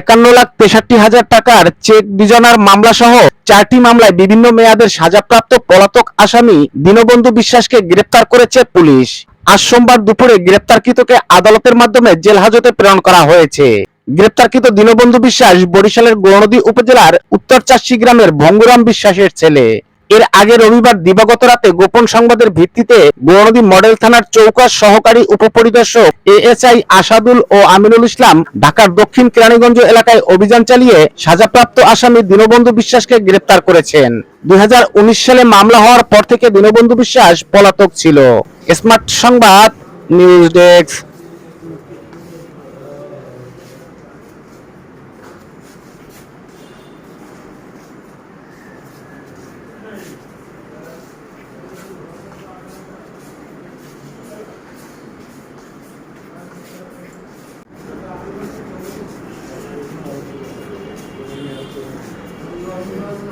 একান্ন লাখ তেষট্টি হাজার টাকার চেক বিজনার মামলা সহ চারটি মামলায় বিভিন্ন মেয়াদের সাজাপ্রাপ্ত পলাতক আসামি দীনবন্ধু বিশ্বাসকে গ্রেপ্তার করেছে পুলিশ। আজ সোমবার দুপুরে গ্রেপ্তারকৃতকে আদালতের মাধ্যমে জেল হাজতে প্রেরণ করা হয়েছে। গ্রেপ্তারকৃত দীনবন্ধু বিশ্বাস বরিশালের গৌরনদী উপজেলার উত্তর চাষি গ্রামের ভঙ্গুরাম বিশ্বাসের ছেলে। এর আগে রবিবার দিবাগত রাতে গোপন সংবাদের ভিত্তিতে গৌরনদী মডেল থানার চৌকার সহকারী উপপরিদর্শক এএসআই আসাদুল ও আমিনুল ইসলাম ঢাকার দক্ষিণ কেরানীগঞ্জ এলাকায় অভিযান চালিয়ে সাজাপ্রাপ্ত আসামি দীনবন্ধু বিশ্বাসকে গ্রেপ্তার করেছেন। দুই হাজার উনিশ সালে মামলা হওয়ার পর থেকে দীনবন্ধু বিশ্বাস পলাতক ছিল। স্মার্ট সংবাদ, নিউজ ডেস্ক।